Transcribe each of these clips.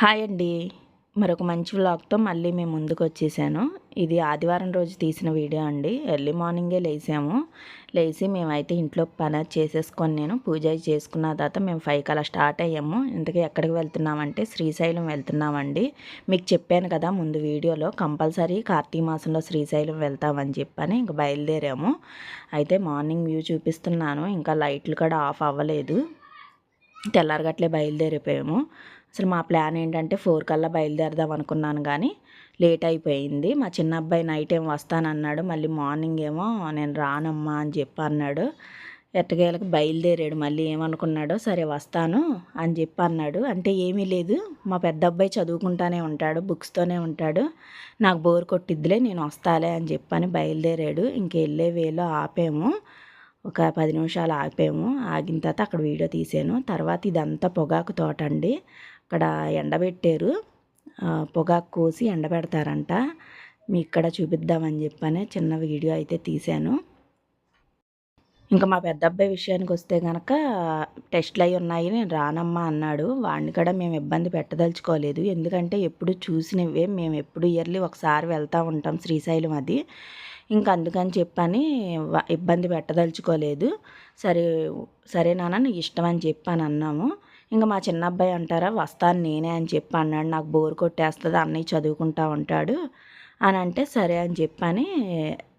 Hi అండి. మరొక మంచి వ్లాగ్తో మళ్ళీ మేము ముందుకు వచ్చేసాను ఇది ఆదివారం రోజు తీసిన వీడియో అండి. ఎర్లీ మార్నింగే లేసాము. లేచి మేమైతే ఇంట్లో పని చేసేసుకొని నేను పూజ చేసుకున్న తర్వాత మేము ఫైవ్ అలా స్టార్ట్ అయ్యాము. ఇంతకీ ఎక్కడికి వెళ్తున్నామంటే శ్రీశైలం వెళ్తున్నామండి. మీకు చెప్పాను కదా ముందు వీడియోలో కంపల్సరీ కార్తీక మాసంలో శ్రీశైలం వెళ్తామని చెప్పని ఇంక బయలుదేరాము. అయితే మార్నింగ్ వ్యూ చూపిస్తున్నాను. ఇంకా లైట్లు కూడా ఆఫ్ అవ్వలేదు. తెల్లారగట్లే బయలుదేరిపోయాము. అసలు మా ప్లాన్ ఏంటంటే ఫోర్ కల్లా బయలుదేరదాం అనుకున్నాను కానీ లేట్ అయిపోయింది. మా చిన్న అబ్బాయి నైట్ ఏం వస్తానన్నాడు మళ్ళీ మార్నింగ్ ఏమో నేను రానమ్మా అని చెప్పి అన్నాడు. ఎట్టకేలకు బయలుదేరాడు మళ్ళీ ఏమనుకున్నాడో సరే వస్తాను అని చెప్పి అన్నాడు. అంటే ఏమీ లేదు మా పెద్ద అబ్బాయి చదువుకుంటానే ఉంటాడు బుక్స్తోనే ఉంటాడు. నాకు బోర్ కొట్టిద్దిలే నేను వస్తాలే అని చెప్పని బయలుదేరాడు. ఇంకెళ్ళే వేలో ఆపాము ఒక పది నిమిషాలు ఆపాము. ఆగిన తర్వాత అక్కడ వీడియో తీసాను. తర్వాత ఇదంతా పొగాకు తోట అండి. అక్కడ ఎండబెట్టారు. పొగాకు కోసి ఎండబెడతారంట. మీ ఇక్కడ చూపిద్దామని చెప్పని చిన్న వీడియో అయితే తీశాను. ఇంకా మా పెద్ద అబ్బాయి విషయానికి వస్తే కనుక టెస్ట్లు అయి ఉన్నాయి నేను రానమ్మా అన్నాడు. వాడిని కూడా మేము ఇబ్బంది పెట్టదలుచుకోలేదు. ఎందుకంటే ఎప్పుడు చూసినవే మేము ఎప్పుడు ఇయర్లీ ఒకసారి వెళ్తూ ఉంటాం శ్రీశైలం అది. ఇంకా అందుకని చెప్పని ఇబ్బంది పెట్టదలుచుకోలేదు. సరే సరే నాన్న ఇష్టం అని చెప్పాను అన్నాము. ఇంకా మా చిన్న అబ్బాయి అంటారా? వస్తాను నేనే అని చెప్పి అన్నాడు. నాకు బోర్ కొట్టేస్తుంది అన్నయ్య చదువుకుంటా ఉంటాడు అని అంటే సరే అని చెప్పని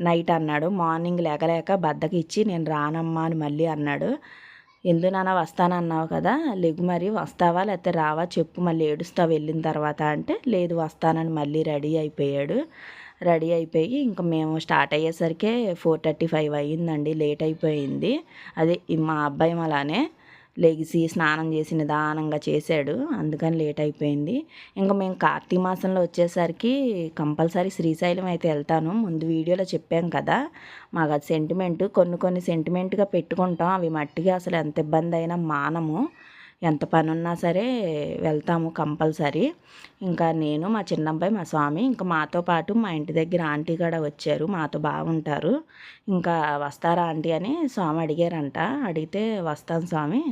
నైట్ అన్నాడు. మార్నింగ్ లేకలేక బద్దకి ఇచ్చి నేను రానమ్మా అని మళ్ళీ అన్నాడు. ఎందు నాన్న వస్తానన్నావు కదా లెగు మరి వస్తావా? లేకపోతే రావా? చెప్పు మళ్ళీ ఏడుస్తావు వెళ్ళిన తర్వాత అంటే లేదు వస్తానని మళ్ళీ రెడీ అయిపోయాడు. రెడీ అయిపోయి ఇంకా మేము స్టార్ట్ అయ్యేసరికి ఫోర్ థర్టీ ఫైవ్ అయ్యిందండి. లేట్ అయిపోయింది. అదే మా అబ్బాయి అలానే లెగిసి స్నానం చేసి నిదానంగా చేశాడు. అందుకని లేట్ అయిపోయింది. ఇంకా మేము కార్తీక మాసంలో వచ్చేసరికి కంపల్సరీ శ్రీశైలం అయితే వెళ్తాను. ముందు వీడియోలో చెప్పాం కదా. మాకు అది సెంటిమెంట్ కొన్ని కొన్ని సెంటిమెంట్గా పెట్టుకుంటాం. అవి మట్టిగా అసలు ఎంత ఇబ్బంది అయినా మానము. ఎంత పని ఉన్నా సరే వెళ్తాము కంపల్సరీ. ఇంకా నేను మా చిన్నబ్బాయి మా స్వామి ఇంకా మాతో పాటు మా ఇంటి దగ్గర ఆంటీ కూడా వచ్చారు. మాతో బాగుంటారు. ఇంకా వస్తారా ఆంటీ అని స్వామి అడిగారంట. అడిగితే వస్తాను స్వామి.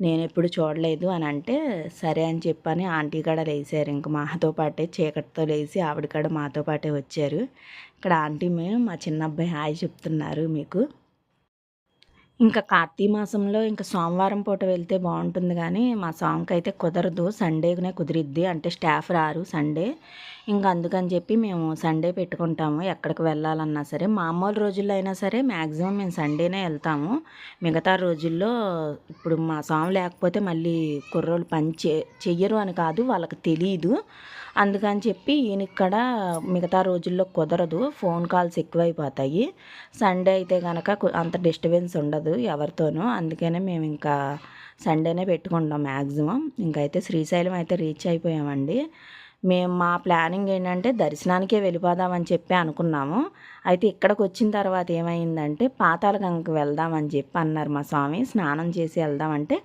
నేను ఎప్పుడు చూడలేదు అని అంటే సరే అని చెప్పని ఆంటీ కాడ లేచారు ఇంక మాతో పాటే చీకటితో లేచి ఆవిడ కాడ మాతో పాటే వచ్చారు. ఇక్కడ ఆంటీ మేము మా చిన్న అబ్బాయి హాయ్ చెప్తున్నారు మీకు. ఇంకా కార్తీక మాసంలో ఇంకా సోమవారం పూట వెళ్తే బాగుంటుంది కానీ మా సాంగ్కి అయితే కుదరదు. సండేనే కుదిరిద్ది. అంటే స్టాఫ్ రారు సండే. ఇంకా అందుకని చెప్పి మేము సండే పెట్టుకుంటాము. ఎక్కడికి వెళ్ళాలన్నా సరే. మామూలు రోజుల్లో అయినా సరే మ్యాక్సిమం మేము సండేనే వెళ్తాము. మిగతా రోజుల్లో ఇప్పుడు మా సాంగ్ లేకపోతే మళ్ళీ కుర్రోళ్ళు పని చెయ్యరు అని కాదు. వాళ్ళకి తెలియదు అందుకని చెప్పి ఈయనక్కడ మిగతా రోజుల్లో కుదరదు. Phone calls ఎక్కువైపోతాయి. సండే అయితే కనుక అంత డిస్టర్బెన్స్ ఉండదు ఎవరితోనూ. అందుకనే మేము ఇంకా సండేనే పెట్టుకుంటాం మ్యాక్సిమం ఇంకైతే శ్రీశైలం అయితే రీచ్ అయిపోయామండి. మేము మా ప్లానింగ్ ఏంటంటే దర్శనానికే వెళ్ళిపోదామని చెప్పి అనుకున్నాము. అయితే ఇక్కడికి వచ్చిన తర్వాత ఏమైందంటే పాతాళగంగకి వెళ్దామని చెప్పి అన్నారు మా స్వామి. స్నానం చేసి వెళ్దామంటే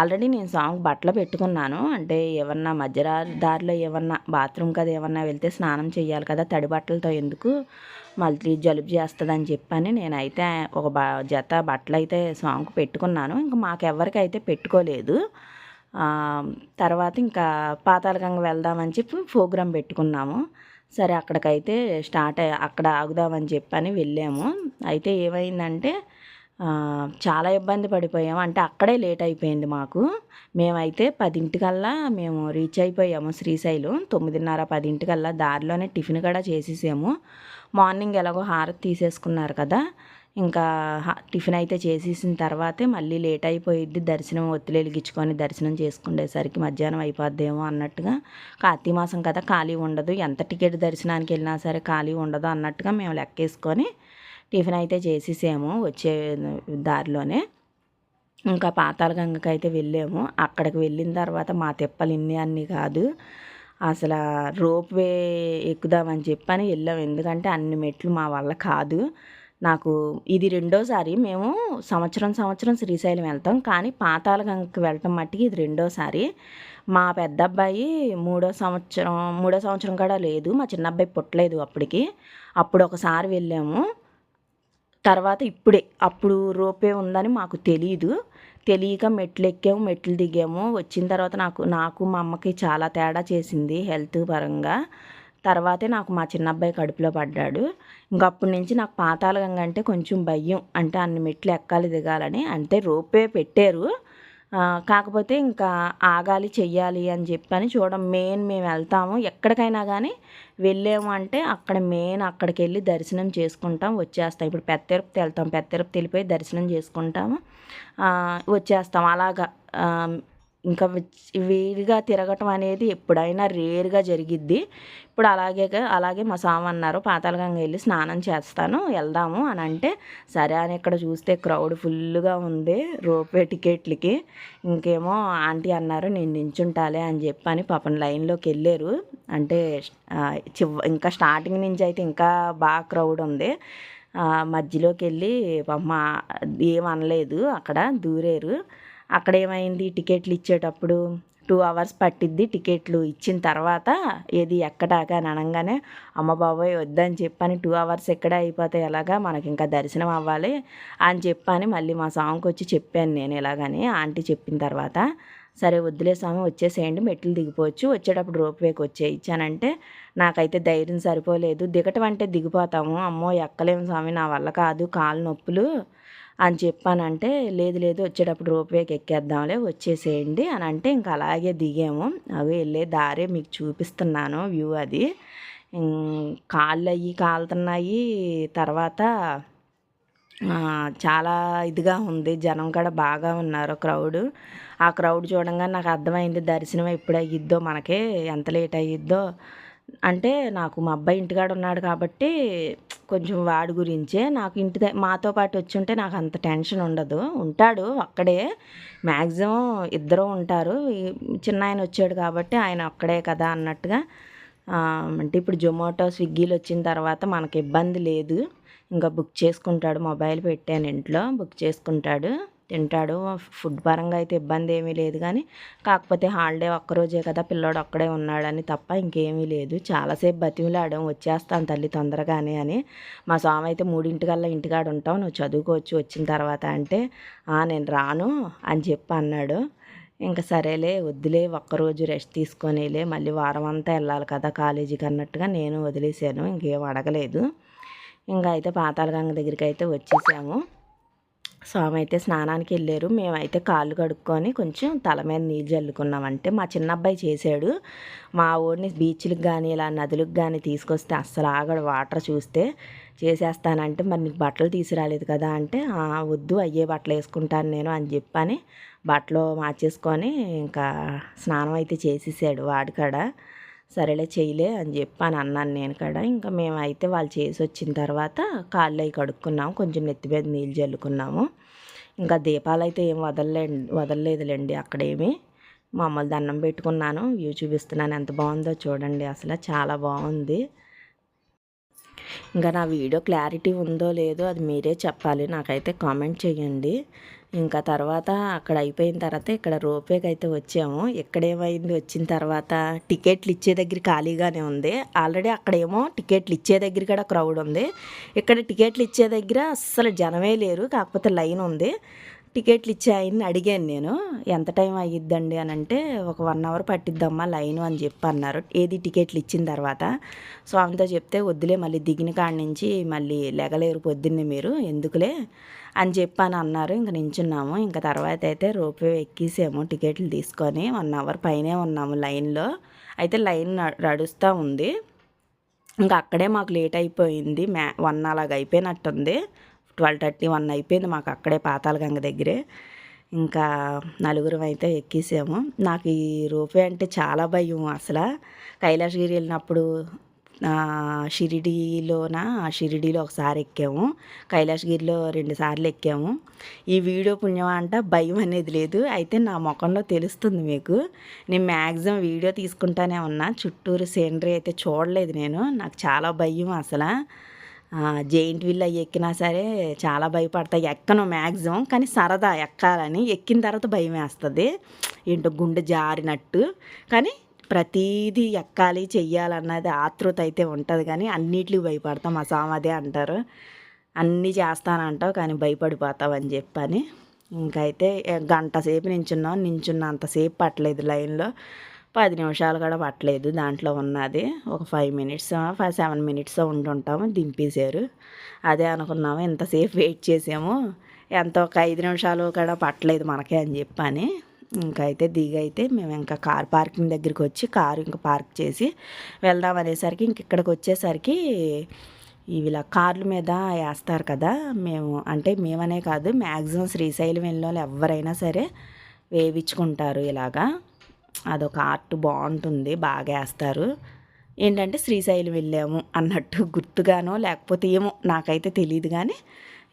ఆల్రెడీ నేను స్వామికి బట్టలు పెట్టుకున్నాను. అంటే ఏమన్నా మధ్య దారిలో ఏమన్నా బాత్రూమ్ కదా ఏమన్నా వెళ్తే స్నానం చేయాలి కదా తడి బట్టలతో ఎందుకు మళ్ళీ జలుబు చేస్తుందని చెప్పని నేనైతే ఒక జత బట్టలు అయితే స్వామికి పెట్టుకున్నాను. ఇంకా మాకెవరికైతే పెట్టుకోలేదు. తర్వాత ఇంకా పాతాళగంగ వెళ్దామని చెప్పి ప్రోగ్రాం పెట్టుకున్నాము. సరే అక్కడికైతే స్టార్ట్ అక్కడ ఆగుదామని చెప్పని వెళ్ళాము. అయితే ఏమైందంటే చాలా ఇబ్బంది పడిపోయాము. అంటే అక్కడే లేట్ అయిపోయింది మాకు. మేమైతే పదింటికల్లా మేము రీచ్ అయిపోయాము శ్రీశైలం. తొమ్మిదిన్నర పదింటికల్లా దారిలోనే టిఫిన్ కూడా చేసేసాము. మార్నింగ్ ఎలాగో హారతి తీసేసుకున్నారు కదా. ఇంకా టిఫిన్ అయితే చేసేసిన తర్వాతే మళ్ళీ లేట్ అయిపోయిద్ది. దర్శనం ఒత్తిడి వెలిగించుకొని దర్శనం చేసుకునేసరికి మధ్యాహ్నం అయిపోద్దేమో అన్నట్టుగా. కార్తీక మాసం కదా ఖాళీ ఉండదు. ఎంత టికెట్ దర్శనానికి వెళ్ళినా సరే ఖాళీ ఉండదు అన్నట్టుగా మేము లెక్కేసుకొని టిఫిన్ అయితే చేసేసాము వచ్చే దారిలోనే. ఇంకా పాతాల గంగకి అయితే వెళ్ళాము. అక్కడికి వెళ్ళిన తర్వాత మా తిప్పలు ఇన్ని అన్నీ కాదు. అసలు రోప్ వే ఎక్కుదామని చెప్పని వెళ్ళాము ఎందుకంటే అన్ని మెట్లు మా వల్ల కాదు. నాకు ఇది రెండోసారి మేము సంవత్సరం సంవత్సరం శ్రీశైలం వెళ్తాం. కానీ పాతాళగంగకి వెళ్ళటం మట్టికి ఇది రెండోసారి. మా పెద్ద అబ్బాయి మూడో సంవత్సరం మూడో సంవత్సరం కూడా లేదు. మా చిన్న అబ్బాయి పుట్టలేదు అప్పటికి. అప్పుడు ఒకసారి వెళ్ళాము. తర్వాత ఇప్పుడే అప్పుడు రోపే ఉందని మాకు తెలియదు తెలియక మెట్లు ఎక్కాము మెట్లు దిగాము. వచ్చిన తర్వాత నాకు నాకు మా అమ్మకి చాలా తేడా చేసింది హెల్త్ పరంగా. తర్వాతే నాకు మా చిన్న అబ్బాయి కడుపులో పడ్డాడు. ఇంకప్పటి నుంచి నాకు పాతాళగంగ అంటే కొంచెం భయం. అంటే అన్ని మెట్లు ఎక్కాలి దిగాలని. అంటే రోపే పెట్టారు. కాకపోతే ఇంకా ఆగాలి చెయ్యాలి అని చెప్పని చూడం మెయిన్ మేము వెళ్తాము. ఎక్కడికైనా కానీ వెళ్ళాము అంటే అక్కడ మెయిన్ అక్కడికి వెళ్ళి దర్శనం చేసుకుంటాం వచ్చేస్తాం. ఇప్పుడు పెద్ద తిరుపతి వెళ్తాం. పెద్ద తిరుపతి వెళ్ళిపోయి దర్శనం చేసుకుంటాము. వచ్చేస్తాం. అలాగా. ఇంకా వేడిగా తిరగటం అనేది ఎప్పుడైనా రేర్గా జరిగిద్ది. ఇప్పుడు అలాగే అలాగే మా సామ అన్నారు పాతాళగంగ వెళ్ళి స్నానం చేస్తాను వెళ్దాము అని అంటే సరే అని ఇక్కడ చూస్తే క్రౌడ్ ఫుల్గా ఉంది రోపే టికెట్లకి. ఇంకేమో ఆంటీ అన్నారు నేను నించుంటాలే అని చెప్పని పాపం లైన్లోకి వెళ్ళారు. అంటే చివ్ చివ ఇంకా స్టార్టింగ్ నుంచి అయితే ఇంకా బాగా క్రౌడ్ ఉంది. మధ్యలోకి వెళ్ళి పాప ఏమనలేదు అక్కడ దూరేరు. అక్కడ ఏమైంది టికెట్లు ఇచ్చేటప్పుడు టూ అవర్స్ పట్టిద్ది. టికెట్లు ఇచ్చిన తర్వాత ఏది ఎక్కడాక అని అనగానే అమ్మ బాబోయ్ వద్దని చెప్పని టూ అవర్స్ ఎక్కడ అయిపోతే ఎలాగా? మనకి ఇంకా దర్శనం అవ్వాలి అని చెప్పని మళ్ళీ మా సాంగ్కి వచ్చి చెప్పాను నేను ఎలాగని. ఆంటీ చెప్పిన తర్వాత సరే వద్దులే స్వామి వచ్చేసేయండి మెట్లు దిగిపోవచ్చు. వచ్చేటప్పుడు రోప్వేకి వచ్చేయించానంటే నాకైతే ధైర్యం సరిపోలేదు. దిగటం అంటే దిగిపోతాము. అమ్మో ఎక్కలేము స్వామి నా వల్ల కాదు. కాలు నొప్పులు. అని చెప్పానంటే లేదు లేదు వచ్చేటప్పుడు రోప్వేకి ఎక్కేద్దాంలే వచ్చేసేయండి అని అంటే ఇంకా అలాగే దిగాము. అవి వెళ్ళే దారే మీకు చూపిస్తున్నాను వ్యూ అది. కాళ్ళు అయ్యి కాలుతున్నాయి తర్వాత చాలా ఇదిగా ఉంది. జనం కూడా బాగా ఉన్నారు క్రౌడ్. ఆ క్రౌడ్ చూడంగానే నాకు అర్థమైంది దర్శనం ఎప్పుడు అయ్యిద్దో మనకే ఎంత లేట్ అయ్యిద్దో అంటే నాకు మా అబ్బాయి ఇంటికాడ ఉన్నాడు కాబట్టి కొంచెం వాడి గురించే నాకు ఇంటి మాతో పాటు వచ్చి ఉంటే నాకు అంత టెన్షన్ ఉండదు. ఉంటాడు అక్కడే. మ్యాక్సిమం ఇద్దరు ఉంటారు. చిన్న ఆయన వచ్చాడు కాబట్టి ఆయన ఒక్కడే కదా అన్నట్టుగా. అంటే ఇప్పుడు జొమాటో స్విగ్గీలు వచ్చిన తర్వాత మనకి ఇబ్బంది లేదు. ఇంకా బుక్ చేసుకుంటాడు మొబైల్ పెట్టాను ఇంట్లో బుక్ చేసుకుంటాడు. తింటాడు. ఫుడ్ పరంగా అయితే ఇబ్బంది ఏమీ లేదు కానీ కాకపోతే హాలిడే ఒక్కరోజే కదా పిల్లోడు ఒక్కడే ఉన్నాడని తప్ప ఇంకేమీ లేదు. చాలాసేపు బతిమిలాడాం వచ్చేస్తాను తల్లి తొందరగానే అని. మా స్వామి అయితే మూడింటికల్లా ఇంటికాడ ఉంటావు నువ్వు చదువుకోవచ్చు వచ్చిన తర్వాత అంటే నేను రాను అని చెప్పి అన్నాడు. ఇంకా సరేలే వద్దులే ఒక్కరోజు రెస్ట్ తీసుకొనిలే మళ్ళీ వారం అంతా వెళ్ళాలి కదా కాలేజీకి అన్నట్టుగా నేను వదిలేసాను ఇంకేం అడగలేదు. ఇంకా అయితే పాతాళగంగ దగ్గరికి అయితే వచ్చేసాము. స్వామి అయితే స్నానానికి వెళ్ళారు మేమైతే కాళ్ళు కడుక్కొని కొంచెం తల మీద నీళ్ళు చల్లుకున్నామంటే మా చిన్న అబ్బాయి చేశాడు. మా ఊరిని బీచ్లకు కానీ ఇలా నదులకు కానీ తీసుకొస్తే అస్సలు ఆగడు వాటర్ చూస్తే. చేసేస్తానంటే మరి నీకు బట్టలు తీసుకురాలేదు కదా అంటే వద్దు అయ్యే బట్టలు వేసుకుంటాను నేను అని చెప్పని బట్టలు మార్చేసుకొని ఇంకా స్నానం అయితే చేసేసాడు వాడికాడ. సరేలే చేయలే అని చెప్పి అని అన్నాను నేను కూడా. ఇంకా మేమైతే వాళ్ళు చేసి వచ్చిన తర్వాత కాళ్ళు అవి కడుక్కున్నాము కొంచెం నెత్తి మీద నీళ్ళు చల్లుకున్నాము ఇంకా దీపాలు అయితే ఏం వదలలే వదలలేదులేండి అక్కడేమి. మామూలు దండం పెట్టుకున్నాను వ్యూ చూపిస్తున్నాను ఎంత బాగుందో చూడండి అసలు చాలా బాగుంది. ఇంకా నా వీడియో క్లారిటీ ఉందో లేదో అది మీరే చెప్పాలి నాకైతే కామెంట్ చేయండి. ఇంకా తర్వాత అక్కడ అయిపోయిన తర్వాత ఇక్కడ రోపేకి అయితే వచ్చాము. ఇక్కడ ఏమైంది వచ్చిన తర్వాత టికెట్లు ఇచ్చే దగ్గర ఖాళీగానే ఉంది. ఆల్రెడీ అక్కడేమో టికెట్లు ఇచ్చే దగ్గర కూడా క్రౌడ్ ఉంది. ఇక్కడ టికెట్లు ఇచ్చే దగ్గర అస్సలు జనమే లేరు. కాకపోతే లైన్ ఉంది. టికెట్లు ఇచ్చే ఆయన్ని అడిగాను నేను. ఎంత టైం అయ్యిద్దండి అని అంటే ఒక వన్ అవర్ పట్టిద్దమ్మా లైన్ అని చెప్పి అన్నారు ఏది టికెట్లు ఇచ్చిన తర్వాత. సో అంతా చెప్తే వద్దులే మళ్ళీ దిగిన కాడ నుంచి మళ్ళీ లెగలేరు పొద్దున్నే మీరు ఎందుకులే అని చెప్పని అన్నారు ఇంక నించున్నాము. ఇంకా తర్వాత అయితే రోపే ఎక్కేసాము టికెట్లు తీసుకొని. వన్ అవర్ పైనే ఉన్నాము లైన్లో. అయితే లైన్ న- నడుస్తూ ఉంది. ఇంకా అక్కడే మాకు లేట్ అయిపోయింది. మ్యా వన్ అలాగ అయిపోయినట్టుంది ట్వెల్వ్ థర్టీ వన్ అయిపోయింది. మాకు అక్కడే పాతాళగంగ దగ్గరే. ఇంకా నలుగురం అయితే ఎక్కేసాము. నాకు ఈ రోపే అంటే చాలా భయం అసలు. కైలాసగిరి వెళ్ళినప్పుడు ఆ, షిరిడీలోన? షిరిడీలో ఒకసారి ఎక్కాము. కైలాసగిరిలో రెండు సార్లు ఎక్కాము. ఈ వీడియో పుణ్యం అంట భయం అనేది లేదు. అయితే నా ముఖంలో తెలుస్తుంది మీకు. నేను మ్యాక్సిమం వీడియో తీసుకుంటానే ఉన్నా. చుట్టూరు సీనరీ అయితే చూడలేదు నేను. నాకు చాలా భయం అసలు. జెయింట్ విల్ అవి ఎక్కినా సరే చాలా భయపడతా ఎక్కను మ్యాక్సిమం కానీ సరదా ఎక్కాలని. ఎక్కిన తర్వాత భయం వేస్తుంది. ఏంటో గుండె జారినట్టు. కానీ ప్రతీది ఎక్కాలి చెయ్యాలన్నది ఆతృత అయితే ఉంటుంది. కానీ అన్నిటికి భయపడతాం. మా సామదే అంటారు. అన్నీ చేస్తానంటావు కానీ భయపడిపోతావు అని చెప్పని. ఇంకైతే గంట సేపు నించున్నాం. నించున్నంతసేపు పట్టలేదు లైన్లో. పది నిమిషాలు కూడా పట్టలేదు దాంట్లో ఉన్నది. ఒక five minutes five seven minutes ఉంటుంటాము దింపేశారు. అదే అనుకున్నాము ఎంతసేపు వెయిట్ చేసాము. ఎంత ఒక ఐదు నిమిషాలు కూడా పట్టలేదు మనకే అని చెప్పని. ఇంకా అయితే దిగైతే మేము ఇంకా కార్ పార్కింగ్ దగ్గరికి వచ్చి కారు ఇంకా పార్క్ చేసి వెళ్దాం అనేసరికి ఇంక ఇక్కడికి వచ్చేసరికి ఇలా కార్ల మీద వేస్తారు కదా మేము అంటే మేమనే కాదు మ్యాక్సిమం శ్రీశైలం వెళ్ళిన వాళ్ళు ఎవరైనా సరే వేయించుకుంటారు ఇలాగా. అదొక ఆర్ట్ బాగుంటుంది బాగా వేస్తారు ఏంటంటే శ్రీశైలం వెళ్ళాము అన్నట్టు గుర్తుగానో లేకపోతే ఏమో నాకైతే తెలియదు కానీ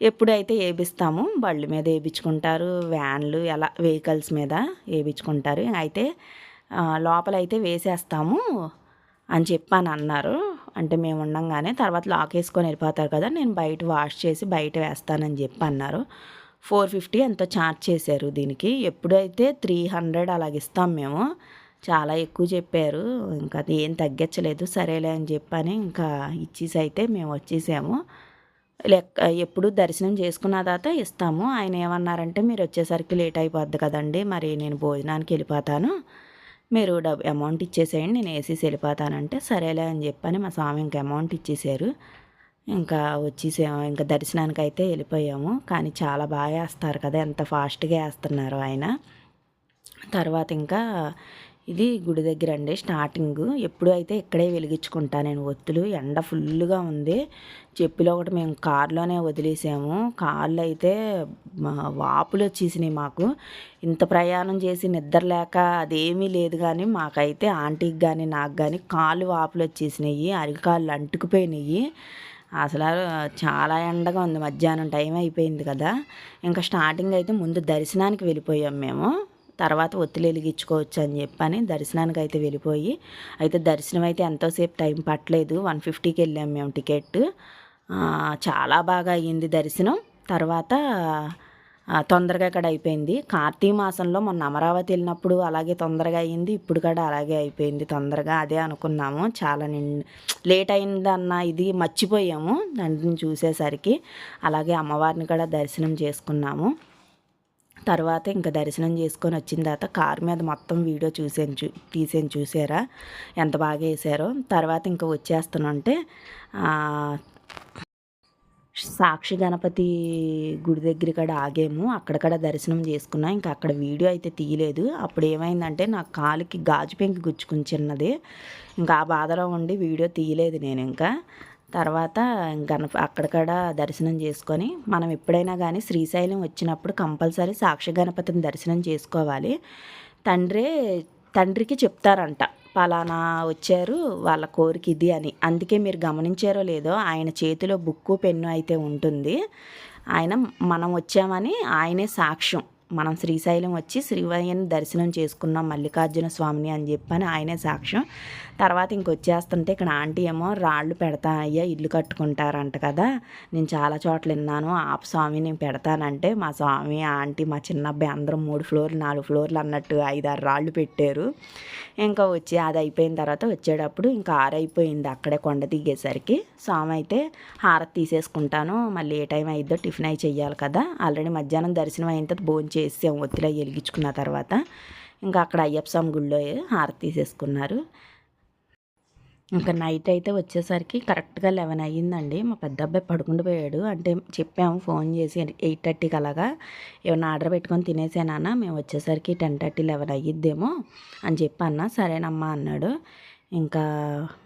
ఎప్పుడైతే వేపిస్తాము బళ్ళు మీద వేయించుకుంటారు వ్యాన్లు ఎలా వెహికల్స్ మీద వేయించుకుంటారు అయితే లోపలైతే వేసేస్తాము అని చెప్పాను అన్నారు అంటే మేము ఉండంగానే తర్వాత లాక్ వేసుకొని వెళ్ళిపోతారు కదా నేను బయట వాష్ చేసి బయట వేస్తానని చెప్పి అన్నారు ఫోర్ ఫిఫ్టీ ఎంతో ఛార్జ్ చేశారు దీనికి? ఎప్పుడైతే త్రీ హండ్రెడ్ అలాగ ఇస్తాం మేము. చాలా ఎక్కువ చెప్పారు. ఇంకా అది ఏం తగ్గించలేదు సరేలే అని చెప్పని ఇంకా ఇచ్చేసి అయితే మేము వచ్చేసాము. లెక్క ఎప్పుడు దర్శనం చేసుకున్న తర్వాత ఇస్తాము. ఆయన ఏమన్నారంటే మీరు వచ్చేసరికి లేట్ అయిపోద్ది కదండి. మరి నేను భోజనానికి వెళ్ళిపోతాను. మీరు డబ్బు అమౌంట్ ఇచ్చేసేయండి. నేను వేసేసి వెళ్ళిపోతానంటే సరేలే అని చెప్పని మా స్వామి ఇంకా అమౌంట్ ఇచ్చేసారు. ఇంకా వచ్చేసాము ఇంకా దర్శనానికి అయితే వెళ్ళిపోయాము. కానీ చాలా బాగా వేస్తారు కదా ఎంత ఫాస్ట్గా వేస్తున్నారు ఆయన. తర్వాత ఇంకా ఇది గుడి దగ్గర అండి స్టార్టింగ్. ఎప్పుడు అయితే ఇక్కడే వెలిగించుకుంటా నేను ఒత్తులు. ఎండ ఫుల్గా ఉంది. చెప్పిలో ఒకటి మేము కారులోనే వదిలేసాము. కార్లు అయితే వాపులు వచ్చేసినాయి మాకు. ఇంత ప్రయాణం చేసి నిద్ర లేక అదేమీ లేదు కానీ మాకైతే ఆంటీకి కానీ నాకు కానీ కాళ్ళు వాపులు వచ్చేసినాయి. అరికాళ్ళు అంటుకుపోయినాయి. అసలు చాలా ఎండగా ఉంది. మధ్యాహ్నం టైం అయిపోయింది కదా. ఇంకా స్టార్టింగ్ అయితే ముందు దర్శనానికి వెళ్ళిపోయాం మేము. తర్వాత ఒత్తిడి వెలిగించుకోవచ్చు అని చెప్పని దర్శనానికి అయితే వెళ్ళిపోయి అయితే దర్శనం అయితే ఎంతోసేపు టైం పట్టలేదు. వన్ ఫిఫ్టీకి వెళ్ళాం మేము టికెట్ చాలా బాగా అయ్యింది దర్శనం. తర్వాత తొందరగా ఇక్కడ అయిపోయింది. కార్తీక మాసంలో మొన్న అమరావతి వెళ్ళినప్పుడు అలాగే తొందరగా అయ్యింది ఇప్పుడు కూడా అలాగే అయిపోయింది. తొందరగా అదే అనుకున్నాము. చాలా నిండు లేట్ అయిందన్న ఇది మర్చిపోయాము. దాన్ని చూసేసరికి అలాగే అమ్మవారిని కూడా దర్శనం చేసుకున్నాము. తర్వాత ఇంకా దర్శనం చేసుకొని వచ్చిన తర్వాత కారు మీద మొత్తం వీడియో చూసాను చూ తీసాను చూసారా? ఎంత బాగా వేసారో తర్వాత ఇంకా వచ్చేస్తానంటే సాక్షి గణపతి గుడి దగ్గర కూడా ఆగాము. అక్కడక్కడ దర్శనం చేసుకున్నాం. ఇంకా అక్కడ వీడియో అయితే తీయలేదు. అప్పుడు ఏమైందంటే నా కాలుకి గాజు పెంకి గుచ్చుకుని చిన్నది. ఇంకా ఆ బాధలో ఉండి వీడియో తీయలేదు నేను ఇంకా. తర్వాత గణప అక్కడక్కడ దర్శనం చేసుకొని మనం ఎప్పుడైనా కానీ శ్రీశైలం వచ్చినప్పుడు కంపల్సరీ సాక్షి గణపతిని దర్శనం చేసుకోవాలి. తండ్రే తండ్రికి చెప్తారంట. పలానా వచ్చారు వాళ్ళ కోరిక ఇది అని. అందుకే మీరు గమనించారో లేదో ఆయన చేతిలో బుక్కు పెన్ను అయితే ఉంటుంది. ఆయన మనం వచ్చామని ఆయనే సాక్ష్యం. మనం శ్రీశైలం వచ్చి శ్రీవయ్యని దర్శనం చేసుకున్నాం మల్లికార్జున స్వామిని అని చెప్పని ఆయనే సాక్ష్యం. తర్వాత ఇంకొచ్చేస్తుంటే ఇక్కడ ఆంటీ ఏమో రాళ్ళు పెడతా అయ్యా ఇల్లు కట్టుకుంటారంట కదా. నేను చాలా చోట్ల విన్నాను ఆప్ స్వామి నేను పెడతానంటే మా స్వామి ఆంటీ మా చిన్నబ్బాయి అందరం మూడు ఫ్లోర్లు నాలుగు ఫ్లోర్లు అన్నట్టు ఐదారు రాళ్ళు పెట్టారు. ఇంకా వచ్చి అది అయిపోయిన తర్వాత వచ్చేటప్పుడు ఇంకా ఆరైపోయింది అక్కడే కొండ దిగేసరికి. స్వామి అయితే హారతి తీసేసుకుంటాను మళ్ళీ ఏ టైం అయిద్దో టిఫిన్ అయి చెయ్యాలి కదా. ఆల్రెడీ మధ్యాహ్నం దర్శనం అయిన తర్వాత భోజనం చేసాం ఒత్తిడి వెలిగించుకున్న తర్వాత ఇంకా అక్కడ అయ్యప్ప స్వామి గుళ్ళో హారతి తీసేసుకున్నారు. ఇంకా నైట్ అయితే వచ్చేసరికి కరెక్ట్గా లెవెన్ అయ్యిందండి. మా పెద్ద అబ్బాయి పడుకుంటూ పోయాడు. అంటే చెప్పాము ఫోన్ చేసి ఎయిట్ థర్టీకి అలాగా ఏమైనా ఆర్డర్ పెట్టుకొని తినేసానా మేము వచ్చేసరికి టెన్ థర్టీ లెవెన్ అయ్యిద్దేమో అని చెప్పి అన్న. సరేనమ్మా అన్నాడు. ఇంకా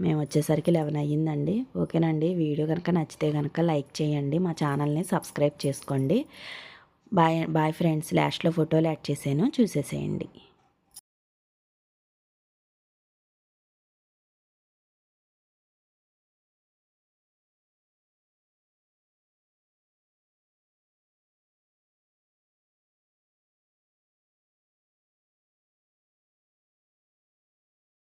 మేము వచ్చేసరికి లెవెన్ అయ్యిందండి. ఓకేనండి. వీడియో కనుక నచ్చితే కనుక లైక్ చేయండి. మా ఛానల్ని సబ్స్క్రైబ్ చేసుకోండి. Bye bye friends. లాస్ట్లో ఫోటోలు యాడ్ చేసాను చూసేసేయండి.